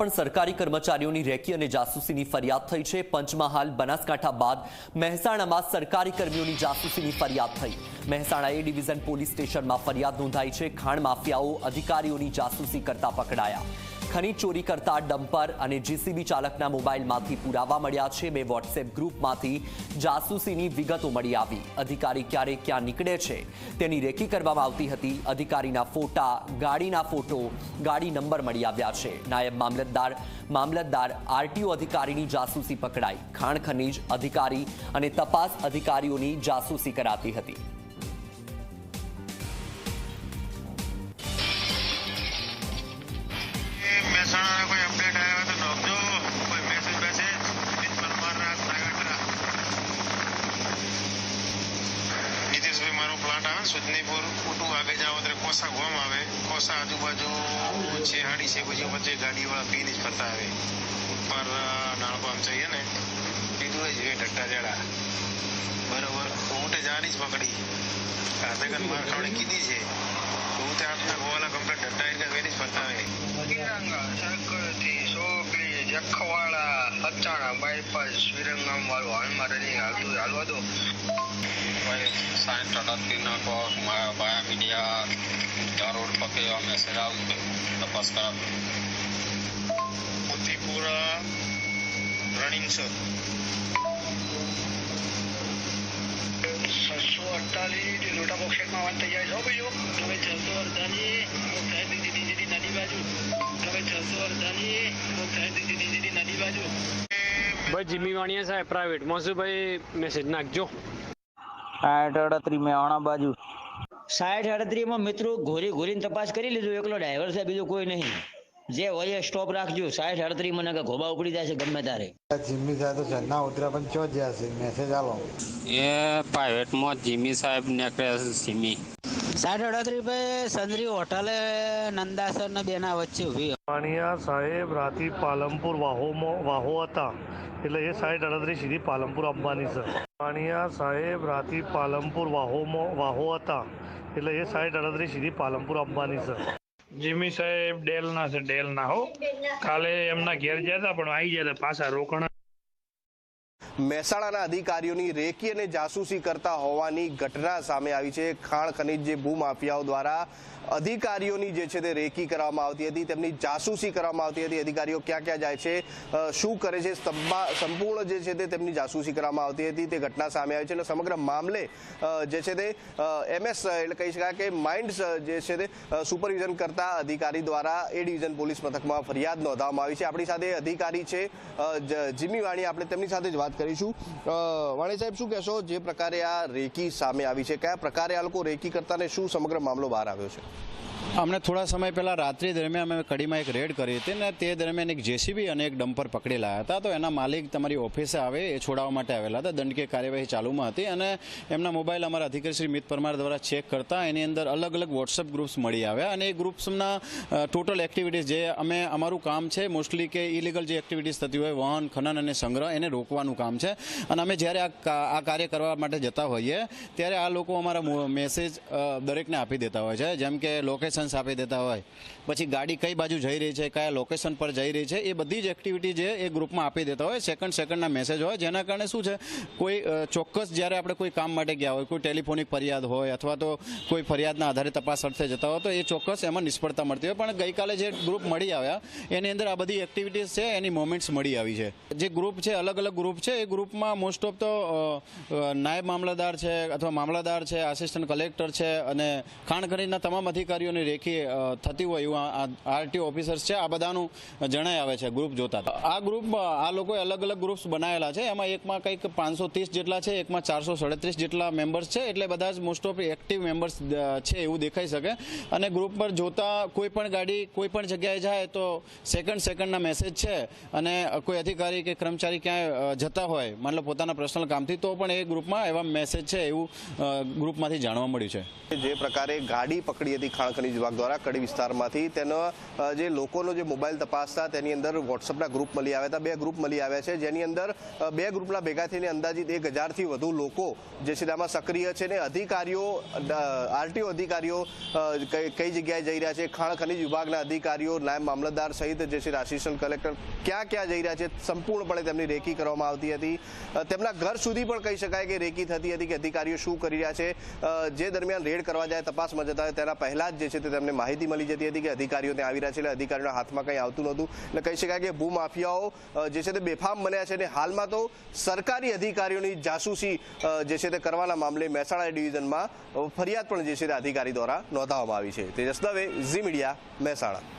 પણ સરકારી કર્મચારીઓની રેકી અને જાસૂસીની ફરિયાદ થઈ છે. પંચમહાલ, બનાસકાંઠા બાદ મહેસાણામાં સરકારી કર્મીઓની જાસૂસીની ફરિયાદ થઈ. મહેસાણા એ ડિવિઝન પોલીસ સ્ટેશનમાં ફરિયાદ નોંધાઈ છે. ખાણ માફિયાઓ અધિકારીઓની જાસૂસી કરતા પકડાયા. ખનીજ ચોરી કરતા ડમ્પર અને જીસીબી ચાલકના મોબાઈલમાંથી પુરાવા મળ્યા છે. બે વોટ્સએપ ગ્રુપમાંથી જાસૂસીની વિગતો મળી આવી. અધિકારી ક્યારે ક્યાં નીકળે છે તેની રેકી કરવામાં આવતી હતી. અધિકારીના ફોટા, ગાડીના ફોટો, ગાડી નંબર મળી આવ્યા છે. નાયબ મામલતદાર મામલતદાર આરટીઓ અધિકારીની જાસૂસી પકડાઈ. ખાણ ખનીજ અધિકારી અને તપાસ અધિકારીઓની જાસૂસી કરાતી હતી. કોઈ અપડેટ મારો પ્લાન્ટ આવે સુજનીપુર ઉટું આગળ જાઓ ત્યારે કોસા ગોમ આવે. કોસા આજુબાજુ છે હાડી છે પછી વચ્ચે ગાડીવાળા પીને જ ફરતા આવે. ઉપર નાણપામ જઈએ ને જ વે ઢટ્ટા જડા બરોબર ઊંટે જાણી જ પકડી. હાથે માર ખાવડી કીધી છે. હું તે હાથના ગોવાલા કમ્પ્લેટ ઢટ્ટા એટલે વેરી જ ફરતા આવે તિરંગા સાયકલથી સોકલી અચાણા બાયપાસ વિરંગામ વાળું હાલમાં રનિંગ હાલતું હાલવા દો સાયન્સ અડત્રીસના કોક મારા બાયા મીડિયા ચાર રોડ પકે એવા મેસેજ આવશે તપાસ કરાવી. મોતીપુરા રનિંગ સર છસો અડતાલીસ લોટા બોક્સેટમાં વાત તૈયાર છો. ભાઈઓ તમે છસો અડતાલીસ સાહેબ ભાઈ જીમી વાણિયા સાહેબ પ્રાઇવેટ મોસુભાઈ મેસેજ નાખજો. સાઠ અડત્રીસ મેવાણા બાજુ. સાઠ અડત્રીસમાં મિત્રો ઘોરી ઘોરીને તપાસ કરી લીધું. એકલો ડ્રાઈવર સાહેબ બીજું કોઈ નહીં. જે હોય સ્ટોપ રાખજો. સાઠ અડત્રીસ મને કે ઘોબા ઉપડી જાય છે ગમે તારે જીમી સાહેબ તો ચન્ના ઉતરા પણ ચો જ્યાં છે મેસેજ આલો. એ પ્રાઇવેટમાં જીમી સાહેબ ને છે જીમી. સાઠ અડત્રીસ ભાઈ સંદરી હોટલે નંદાસર ને બેના વચ્ચે ઊભી પાણીયા સાહેબ રાતી પાલનપુર વાહોમાં વાહો હતા. એટલે એ સાઠ અડત્રીસ સીધી પાલનપુર આવવાની છે. પાણીયા સાહેબ રાતી પાલનપુર વાહોમાં વાહો હતા. એટલે એ સાઠ અડત્રીસ સીધી પાલનપુર આવવાની છે. જીમી સાહેબ ડેલ ના છે ડેલ ના હો. કાલે એમના ઘેર ગયા હતા પણ આવી ગયા હતા પાછા રોકણા. મહેસાણાના અધિકારીઓની રેકી અને જાસૂસી કરતા હોવાની ઘટના સામે આવી છે. ખાણ ખનીજ જે ભૂમાફિયાઓ દ્વારા અધિકારીઓની જે છે તે રેકી કરવામાં આવતી હતી, તેમની જાસૂસી કરવામાં આવતી હતી. અધિકારીઓ ક્યાં ક્યાં જાય છે શું કરે છે સંપા- સંપૂર્ણ જે છે તે તેમની જાસૂસી કરવામાં આવતી હતી. તે ઘટના સામે આવી છે અને સમગ્ર મામલે જે છે તે એમએસ, એટલે કહી શકાય કે માઇન્ડ્સ જે છે તે સુપરવિઝન કરતા અધિકારી દ્વારા એ ડિવિઝન પોલીસ મથકમાં ફરિયાદ નોંધવામાં આવી છે. આપણી સાથે અધિકારી છે જીમી વાણી. આપણે તેમની સાથે જ વાત કરીશું. વાણી સાહેબ, શું કહેશો? જે પ્રકારે આ રેકી સામે આવી છે, કયા પ્રકારે આ લોકો રેકી કરતા ને શું સમગ્ર મામલો બહાર આવ્યો છે? અમને થોડા સમય પહેલા રાત્રિ દરમિયાન અમે કડીમાં એક રેડ કરી હતી ને તે દરમિયાન એક જેસીબી અને એક ડમ્પર પકડી લાયા હતા. તો એના માલિક તમારી ઓફિસે આવે, એ છોડાવવા માટે આવેલા હતા. દંડકીય કાર્યવાહી ચાલુમાં હતી અને એમના મોબાઈલ અમારા અધિકારી શ્રી મિત પરમાર દ્વારા ચેક કરતા એની અંદર અલગ અલગ વોટ્સઅપ ગ્રુપ્સ મળી આવ્યા અને એ ગ્રુપ્સના ટોટલ એક્ટિવિટીઝ જે અમે, અમારું કામ છે મોસ્ટલી કે ઇલીગલ જે એક્ટિવિટીઝ થતી હોય, વહન, ખનન અને સંગ્રહ, એને રોકવાનું કામ છે. અને અમે જ્યારે આ કાર્ય કરવા માટે જતા હોઈએ, ત્યારે આ લોકો અમારા મેસેજ દરેકને આપી દેતા હોય છે. જેમ કે લોકેશન્સ આપી દેતા હોય. પછી ગાડી કઈ બાજુ જઈ રહી છે, કયા લોકેશન પર જઈ રહી છે, એ બધી જ એક્ટિવિટી જે એ ગ્રુપમાં આપી દેતા હોય. સેકન્ડ સેકન્ડના મેસેજ હોય, જેના કારણે શું છે, કોઈ ચોક્કસ જ્યારે આપણે કોઈ કામ માટે ગયા હોય, કોઈ ટેલિફોનિક ફરિયાદ હોય, અથવા તો કોઈ ફરિયાદના આધારે તપાસ અર્થે જતા હોય, તો એ ચોક્કસ એમાં નિષ્ફળતા મળતી હોય. પણ ગઈકાલે જે ગ્રુપ મળી આવ્યા, એની અંદર આ બધી એક્ટિવિટીઝ છે, એની મોમેન્ટ્સ મળી આવી છે. જે ગ્રુપ છે, અલગ અલગ ગ્રુપ છે, એ ગ્રુપમાં મોસ્ટ ઓફ તો નાયબ મામલતદાર છે, અથવા મામલતદાર છે આસિસ્ટન્ટ કલેક્ટર છે, અને ખાણ ખનીજના તમામ અધિકારીઓની રેખી થતી હોય એવું આરટીઓ ઓફિસર્સ છે, આ બધાનું જણાઈ આવે છે ગ્રુપ જોતા આ ગ્રુપ આ લોકોએ અલગ અલગ ગ્રુપ્સ બનાવેલા છે. એમાં એકમાં કંઈક પાંચસો ત્રીસ જેટલા છે, એકમાં ચારસો સાડત્રીસ જેટલા મેમ્બર્સ છે, એટલે બધા જ મોસ્ટ ઓફ એક્ટિવ મેમ્બર્સ છે એવું દેખાઈ શકે. અને ગ્રુપ પર જોતા કોઈ પણ ગાડી કોઈ પણ જગ્યાએ જાય તો સેકન્ડ સેકન્ડના મેસેજ છે. અને કોઈ અધિકારી કે કર્મચારી ક્યાંય જતા હોય મતલબ પોતાના પર્સનલ કામથી, તો પણ એ ગ્રુપમાં એવા મેસેજ છે એવું ગ્રુપમાંથી જાણવા મળ્યું છે. જે પ્રકારે ગાડી પકડી હતી ખાણ ખનીજ વિભાગ દ્વારા કડી વિસ્તારમાંથી તેનો જે લોકોનો જે મોબાઈલ તપાસતા તેની અંદર વોટ્સઅપના ગ્રુપ મળી આવ્યા હતા. બે ગ્રુપ મળી આવ્યા છે, જેની અંદર બે ગ્રુપના ભેગા થઈને અંદાજિત એક હજારથી વધુ લોકો જે છે તેમાં સક્રિય છે ને અધિકારીઓ આરટીઓ અધિકારીઓ કઈ જગ્યાએ જઈ રહ્યા છે, ખાણ ખનીજ વિભાગના અધિકારીઓ, નાયબ મામલતદાર સહિત જે છે આસિસ્ટન્ટ કલેક્ટર ક્યાં ક્યાં જઈ રહ્યા છે, સંપૂર્ણપણે તેમની રેકી કરવામાં આવતી હતી. તેમના ઘર સુધી પણ કહી શકાય કે રેકી થતી હતી કે અધિકારીઓ શું કરી રહ્યા છે. જે દરમિયાન રેડ કરવા જાય તપાસમાં જતા તેના પહેલા જ જે છે તે તેમને માહિતી મળી જતી હતી કે અધિકારીઓ ત્યાં આવી રહ્યા છે એટલે અધિકારીઓના હાથમાં કંઈ આવતું નહોતું. એટલે કહી શકાય કે ભૂમાફિયાઓ જે છે તે બેફામ બન્યા છે અને હાલમાં તો સરકારી અધિકારીઓની જાસૂસી જે છે તે કરવાના મામલે મહેસાણા ડિવિઝનમાં ફરિયાદ પણ જે છે તે અધિકારી દ્વારા નોંધાવવામાં આવી છે. Tejas Dave, Zee media, Mehsana.